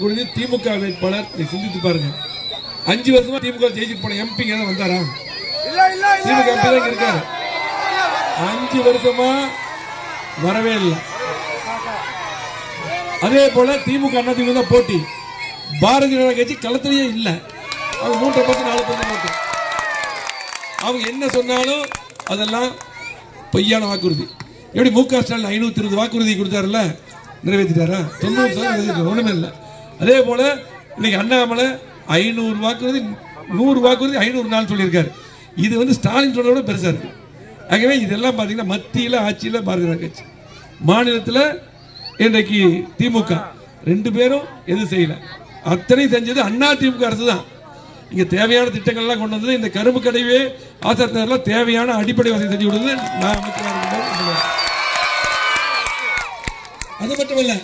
கொடுத்து திமுக வேட்பாளர் சிந்தித்து பாருங்க. அஞ்சு வருஷமா திமுக ஜெயிச்சுட்டு போன எம்பிங்க தான் வந்தாரா? திமுக எம்பி தான் இருக்காரு. அஞ்சு வருஷமா வரவே இல்லை. அதே போல திமுக அண்ணா திமுக தான் போட்டி. பாரதிய ஜனதா கட்சி களத்திலேயே இல்லை. அவங்க மூன்றரை பத்து நாலு பத்து மட்டும் அவங்க என்ன சொன்னாலும் அதெல்லாம் பொய்யான வாக்குறுதி. எப்படி மு க ஸ்டாலின் ஐநூத்தி இருபது வாக்குறுதி கொடுத்தாருல்ல? நிறைவேற்றிட்டாரா? தொண்ணூறு சதவீதம் ஒண்ணுமே இல்லை. அதே போல இன்னைக்கு அண்ணாமலை ஐநூறு வாக்குறுதி நூறு வாக்குறுதி ஐநூறு நாள் சொல்லியிருக்காரு. இது வந்து ஸ்டாலின் சொல்றத விட பெருசா இருக்கு. ஆகவே இதெல்லாம் பார்த்தீங்கன்னா மத்தியில் ஆட்சியில் பாரதிய ஜனதா கட்சி. மாநிலத்தில் இன்றைக்கு திமுக. ரெண்டு பேரும் எதுவும் செய்யலை. அத்தனை செஞ்சது அண்ணா திமுக அரசு தான். இங்கே தேவையான திட்டங்கள்லாம் கொண்டு வந்தது இந்த கரும்பு கடைவே ஆசத்தினர்ல தேவையான அடிப்படை வசதி செஞ்சு கொடுத்தது நான் அமைச்சராக அது மட்டும் இல்லை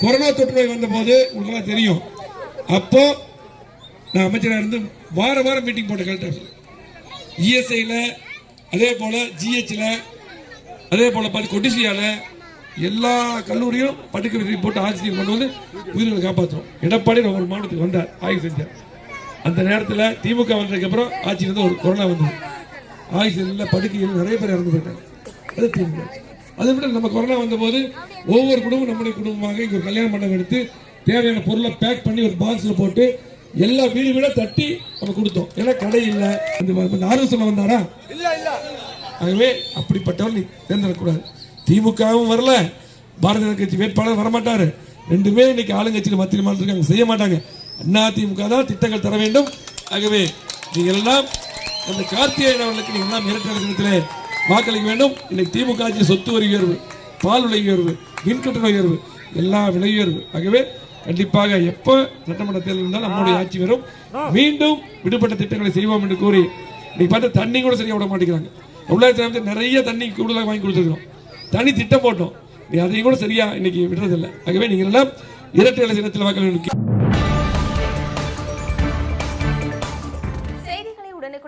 கொரோனா தொற்று நோய் வந்தபோது உங்களுக்கெல்லாம் தெரியும். அப்போ நான் அமைச்சராக இருந்து வார வாரம் மீட்டிங் போட்ட கலெக்டர் இஎஸ்ஐயில் அதே போல ஜிஹெச்சில் அதே போல பார்த்து கொட்டிசியால எல்லா கல்லூரியும் படுக்கை வசதி போட்டு ஆக்சிஜன் கொண்டு வந்து உயிர்களை காப்பாற்றுறோம் எடப்பாடி ஒரு மாநிலத்துக்கு வந்தார் ஆய்வு செஞ்சார். அந்த நேரத்தில் திமுக வந்ததுக்கு அப்புறம் ஆட்சியில் இருந்து ஒரு கொரோனா வந்தது. ஆக்சிஜனில் படுக்கையில் நிறைய பேர் இறந்து போயிட்டாங்க. அது திமுக ஆட்சி. அதை விட நம்ம கொரோனா வந்தபோது ஒவ்வொரு குடும்பம் நம்முடைய குடும்பமாக இங்கே ஒரு கல்யாண மண்டபம் எடுத்து தேவையான பொருளை பேக் பண்ணி ஒரு பாக்ஸில் போட்டு எல்லா வீடு வீட தட்டி நம்ம கொடுத்தோம். ஏன்னா கடை இல்லை. அந்த ஆர்வம் சொல்ல வந்தாரா? ஆகவே அப்படிப்பட்டவர் நீ தேர்ந்தெடுக்கக்கூடாது. திமுகவும் வரல. பாரதிய ஜனதா கட்சி வேட்பாளர் வரமாட்டாரு. ரெண்டுமே இன்னைக்கு ஆளுங்கட்சியில் மத்திய இருக்காங்க. செய்ய மாட்டாங்க. அண்ணா திமுக தான் திட்டங்கள் தர வேண்டும். ஆகவே நீங்கள் எல்லாம் அந்த கார்த்திகேயன் அவர்களுக்கு நீங்கள் எல்லாம் இரட்டை வாக்களிக்க வேண்டும். இன்னைக்கு திமுக ஆட்சி சொத்து வரி உயர்வு பால் விலை உயர்வு மின்கட்டண உயர்வு எல்லா விலை உயர்வு. ஆகவே கண்டிப்பாக எப்போ சட்டமன்ற தேர்தல் இருந்தாலும் நம்முடைய ஆட்சி வரும். மீண்டும் விடுபட்ட திட்டங்களை செய்வோம் என்று கூறி இன்னைக்கு பார்த்து தண்ணி கூட சரியா விட மாட்டேங்கிறாங்க. உள்ளாட்சி நிறைய தண்ணி கூடுதலாக வாங்கி கொடுத்துருக்கோம் தனி திட்டம் போட்டோம். நீ அதையும் கூட சரியா இன்னைக்கு விடுறதில்லை. ஆகவே நீங்கள் எல்லாம் இரட்டை இலை சின்னத்தில் வாக்களிக்க